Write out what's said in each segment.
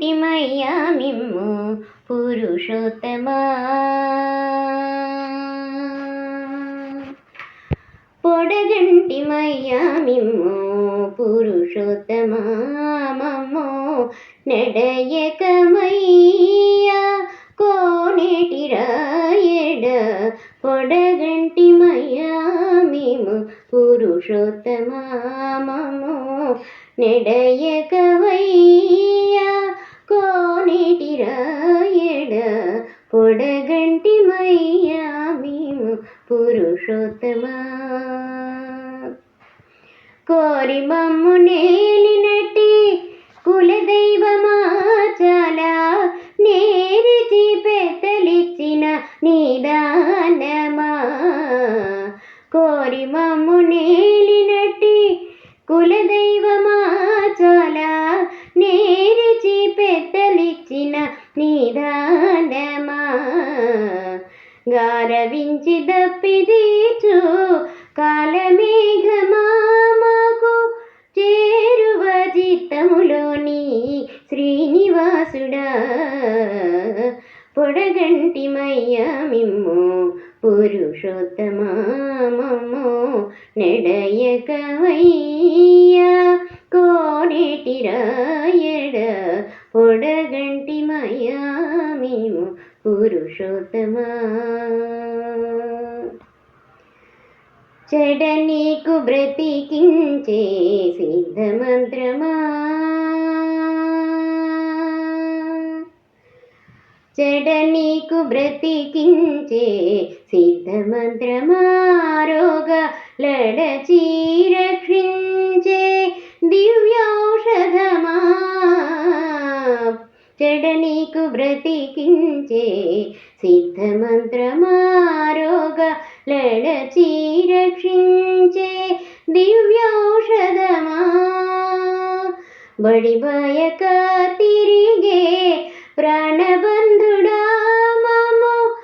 పొడగంటిమయ్యా మిమ్ము పురుషోత్తమా? పొడగంటిమయ్యా మిమ్ము పురుషోత్తమా? మమ్మో నడయకమయ్యా కోనేటి రాయడ పొడగంటిమయ్యా మేము పురుషోత్తమా? మమ్మో నడయకవయ్యా పొడగంటి మయ్యా మేము పురుషోత్తమా. కోరి మమ్ము నేలినట్టి కులదైవమా చాలా. నేరిచి పెద్దలిచ్చిన నిదానమా కోరి మమ్ము నేలినట్టి నిదానమా గారవించి దప్పిదీచు కాలమేఘమామకు చేరువ చిత్తములోని శ్రీనివాసుడా. పొడగంటి పొడగంటిమయ్యా మిమ్ము పురుషోత్తమామము నెడయకవయ్యా కోనేటి రాయడ పొడగంటిమయ్యా మేము పురుషోత్తమా? చెడ నీకు బ్రతికించే సిద్ధమంత్రమా చెడ నీకు బ్రతికించే సిద్ధమంత్రమా రోగ లడచి చెడ నీకు బ్రతికించే సిద్ధమంత్రమారోగ లడచి రక్షించే దివ్యౌషధమా? బడి భయక తిరిగే ప్రాణబంధుడా మము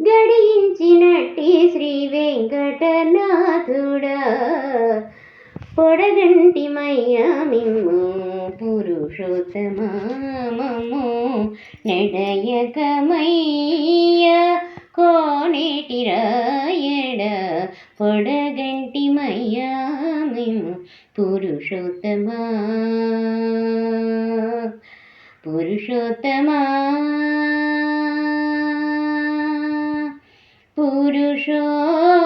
గడించినట్టి శ్రీ వెంకటనాథుడా. పొడగంటిమయ్యా మిమ్ము పురుషోత్తమా మమ్ము నెడయకమయ్యా కోనేటి రాయడ పొడగంటిమయ్యా మిమ్ము పురుషోత్తమా పురుషోత్తమా పురుషోత్తమా